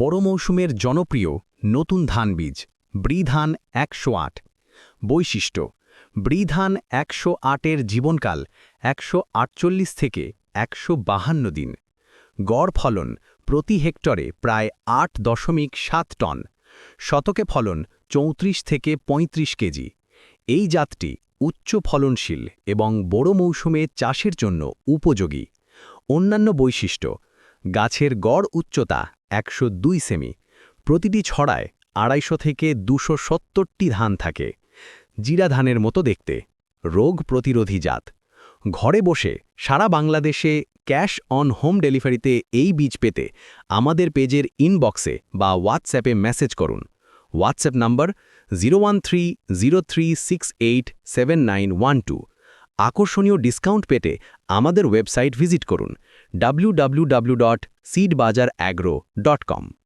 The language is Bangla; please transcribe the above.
বড় মৌসুমের জনপ্রিয় নতুন ধান বীজ, ব্রিধান একশো আট। বৈশিষ্ট্য, ব্রিধান একশো আটের জীবনকাল একশো আটচল্লিশ থেকে একশো বাহান্ন দিন। গড় ফলন প্রতি হেক্টরে প্রায় আট দশমিক সাত টন। শতকে ফলন চৌত্রিশ থেকে ৩৫ কেজি। এই জাতটি উচ্চ ফলনশীল এবং বড় মৌসুমে চাষের জন্য উপযোগী। অন্যান্য বৈশিষ্ট্য গাছের গড় উচ্চতা একশো দুই সেমি। প্রতিটি ছড়ায় আড়াইশো থেকে দুশো সত্তরটি ধান থাকে। জিরা ধানের মতো দেখতে। রোগ প্রতিরোধী জাত। ঘরে বসে সারা বাংলাদেশে ক্যাশ অন হোম ডেলিভারিতে এই বীজ পেতে আমাদের পেজের ইনবক্সে বা হোয়াটসঅ্যাপে মেসেজ করুন। WhatsApp number zero one three zero three six eight seven nine one two. আকর্ষণীয় ডিসকাউন্ট পেতে আমাদের ওয়েবসাইট ভিজিট করুন www.seedbajaragro.com